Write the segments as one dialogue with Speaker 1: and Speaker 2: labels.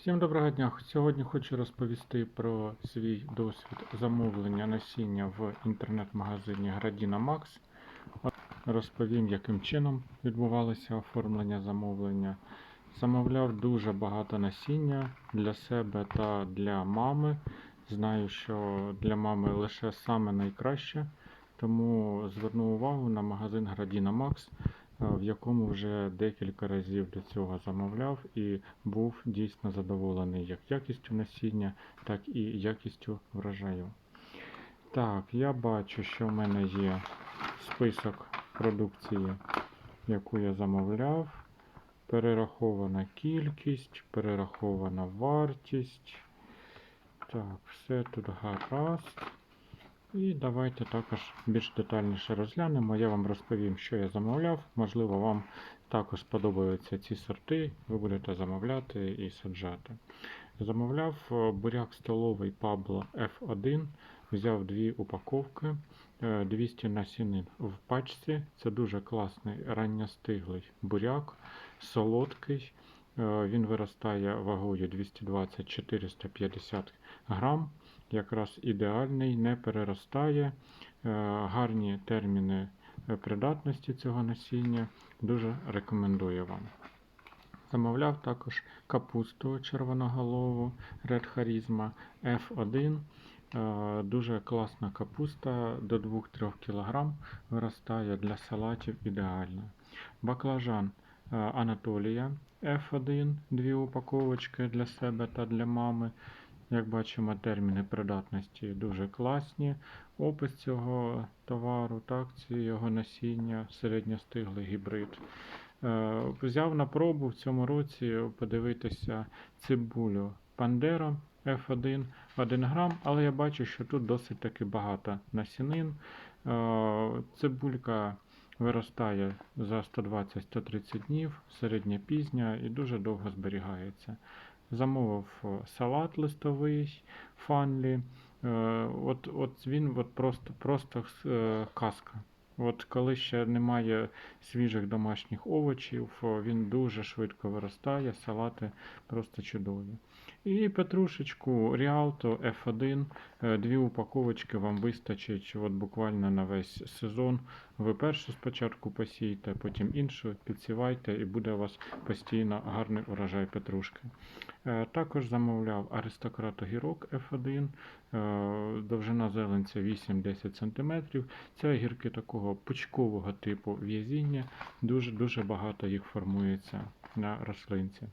Speaker 1: Всім доброго дня! Сьогодні хочу розповісти про свій досвід замовлення насіння в інтернет-магазині Gradina Max. Розповім, яким чином відбувалося оформлення замовлення. Замовляв дуже багато насіння для себе та для мами. Знаю, що для мами лише саме найкраще, тому звернув увагу на магазин Gradina Max, в якому вже декілька разів до цього замовляв і був дійсно задоволений як якістю насіння, так і якістю врожаю. Так, я бачу, що в мене є список продукції, яку я замовляв. Перерахована кількість, перерахована вартість. Так, все тут гаразд. І давайте також більш детальніше розглянемо. Я вам розповім, що я замовляв. Можливо, вам також сподобаються ці сорти, ви будете замовляти і саджати. Замовляв е, буряк столовий Pablo F1, взяв дві упаковки, е, 200 насінин в пачці. Це дуже класний ранньостиглий буряк, солодкий. Е, Він виростає вагою 220-450 грам. Якраз ідеальний, не переростає. Е, Гарні терміни е, придатності цього насіння. Дуже рекомендую вам. Замовляв також капусту червоноголову Red Charisma F1. Е, Дуже класна капуста до 2-3 кг виростає для салатів ідеально. Баклажан Анатолія F1, дві упаковочки для себе та для мами. Як бачимо, терміни придатності дуже класні. Опис цього товару, так, ці його насіння, середньостиглий гібрид. Е, Взяв на пробу в цьому році подивитися цибулю Пандера F1 1 грам, але я бачу, що тут досить таки багато насінин. Е, Цибулька виростає за 120-130 днів, середня пізня і дуже довго зберігається. Замовив е, салат листовий фанлі. Е, От, от він от просто, просто е, казка. От коли ще немає свіжих домашніх овочів, він дуже швидко виростає, салати просто чудові. І петрушечку Rialto F1, е, дві упаковочки вам вистачить от буквально на весь сезон. Ви першу спочатку посійте, потім іншу підсівайте, і буде у вас постійно гарний урожай петрушки. Е, Також замовляв аристократ огірок F1, е, довжина зеленця 8-10 см. Це огірки такого пучкового типу в'язіння, дуже-дуже багато їх формується на рослинці.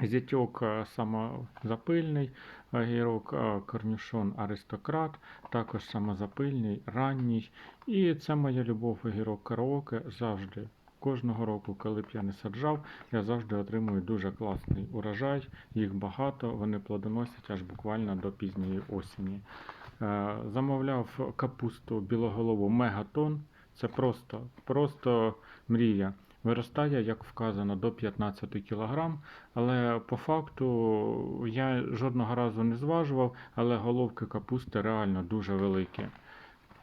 Speaker 1: Зятьок самозапильний, огірок е, корнюшон аристократ, також самозапильний, ранній. І це моя любов огірок караоке завжди. Кожного року, коли б я не саджав, я завжди отримую дуже класний урожай. Їх багато, вони плодоносять аж буквально до пізньої осені. Замовляв капусту білоголову мегатон. Це просто, просто мрія. Виростає, як вказано, до 15 кг, але по факту я жодного разу не зважував, але головки капусти реально дуже великі.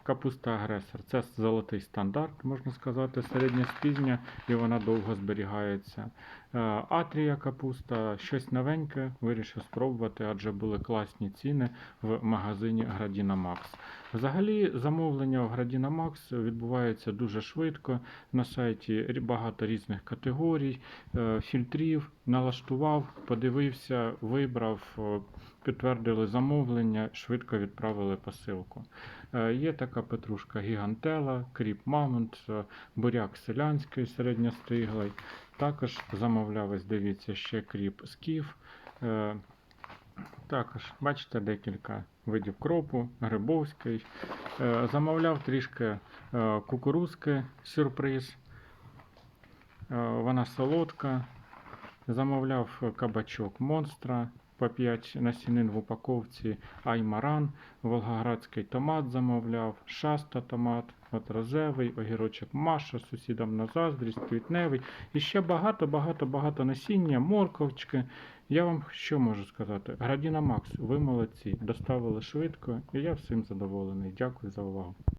Speaker 1: Капуста агресор це золотий стандарт, можна сказати, середня спізня і вона довго зберігається. Е, Атрія капуста, щось новеньке, вирішив спробувати, адже були класні ціни в магазині Gradina Max. Взагалі, замовлення в Gradina Max відбувається дуже швидко. На сайті багато різних категорій, е, фільтрів, налаштував, подивився, вибрав, е, підтвердили замовлення, швидко відправили посилку. Є така петрушка гігантела, кріп мамонт, буряк селянський середньостиглий. Також замовляв, ось дивіться, ще кріп скіф. Е, Також, бачите, декілька видів кропу, грибовський. Е, Замовляв трішки е, кукурузки, сюрприз. Вона солодка. Замовляв кабачок монстра по 5 насінин в упаковці, аймаран, волгоградський томат замовляв, шаста томат, от розевий, огірочок Маша, сусідам на заздрість, квітневий. І ще багато-багато-багато насіння, морковчки. Я вам що можу сказати? Градіна Макс, ви молодці, доставили швидко, і я всім задоволений. Дякую за увагу.